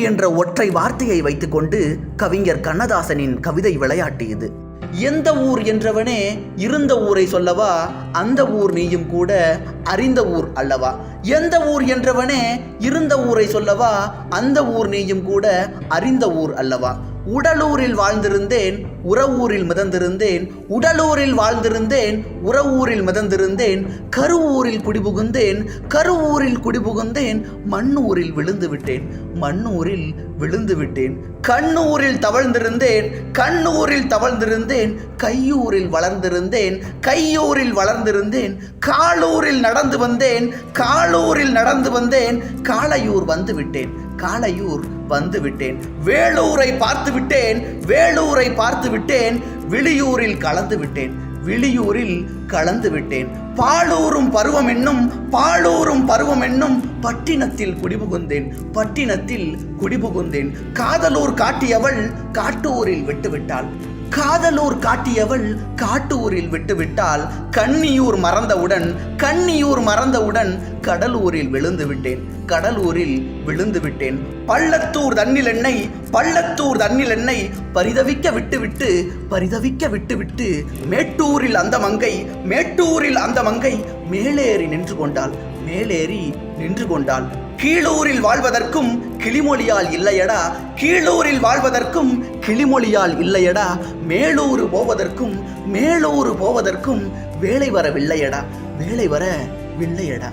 என்ற ஒற்றை வார்த்தையை வைத்துக்கொண்டு கவிஞர் கண்ணதாசனின் கவிதை விளையாட்டு இது எந்த ஊர் என்றவனே இருந்த ஊரை சொல்லவா அந்த ஊர் நீயும் கூட அறிந்த ஊர் அல்லவா? எந்த ஊர் என்றவனே இருந்த ஊரை சொல்லவா அந்த ஊர் நீயும் கூட அறிந்த ஊர் அல்லவா? உடலூரில் வாழ்ந்திருந்தேன் உறவூரில் மிதந்திருந்தேன் உடலூரில் வாழ்ந்திருந்தேன் உறவூரில் மிதந்திருந்தேன் கருவூரில் குடிபுகுந்தேன் கருவூரில் குடிபுகுந்தேன் மண்ணூரில் விழுந்து விட்டேன் மண்ணூரில் விழுந்து விட்டேன் கண்ணூரில் தவழ்ந்திருந்தேன் கண்ணூரில் தவழ்ந்திருந்தேன் கையூரில் வளர்ந்திருந்தேன் கையூரில் வளர்ந்திருந்தேன் காலூரில் நடந்து வந்தேன் காலூரில் நடந்து வந்தேன் காளையூர் வந்து விட்டேன் காளையூர் வந்து விட்டேன் வேலூரை பார்த்து விட்டேன் வேலூரை பார்த்து விட்டேன் விழியூரில் கலந்து விட்டேன் விழியூரில் கலந்து விட்டேன் பாலூரும் பருவம் என்னும் பாலூரும் பருவம் என்னும் பட்டினத்தில் குடிபுகுந்தேன் பட்டினத்தில் குடிபுகுந்தேன். காதலூர் காட்டியவள் காட்டூரில் விட்டுவிட்டாள். காதலூர் காட்டியவள் காட்டூரில் விட்டுவிட்டால் கன்னியூர் மறந்தவுடன் கன்னியூர் மறந்தவுடன் கடலூரில் விழுந்து விட்டேன் கடலூரில் விழுந்து விட்டேன் பள்ளத்தூர் தண்ணில் எண்ணெய் பள்ளத்தூர் தண்ணில் எண்ணெய் பரிதவிக்க விட்டுவிட்டு பரிதவிக்க விட்டுவிட்டு மேட்டூரில் அந்த மங்கை மேட்டூரில் அந்த மங்கை மேலேறி நின்று கொண்டாள். மேலேறி நின்று கொண்டாள். கீழூரில் வாழ்வதற்கும் கிளிமொழியால் இல்லையடா. கீழூரில் வாழ்வதற்கும் கிளிமொழியால் இல்லையடா. மேலூர் போவதற்கும் மேலூர் போவதற்கும் வேலை வரவில்லையடா. வேலை வர வில்லையடா.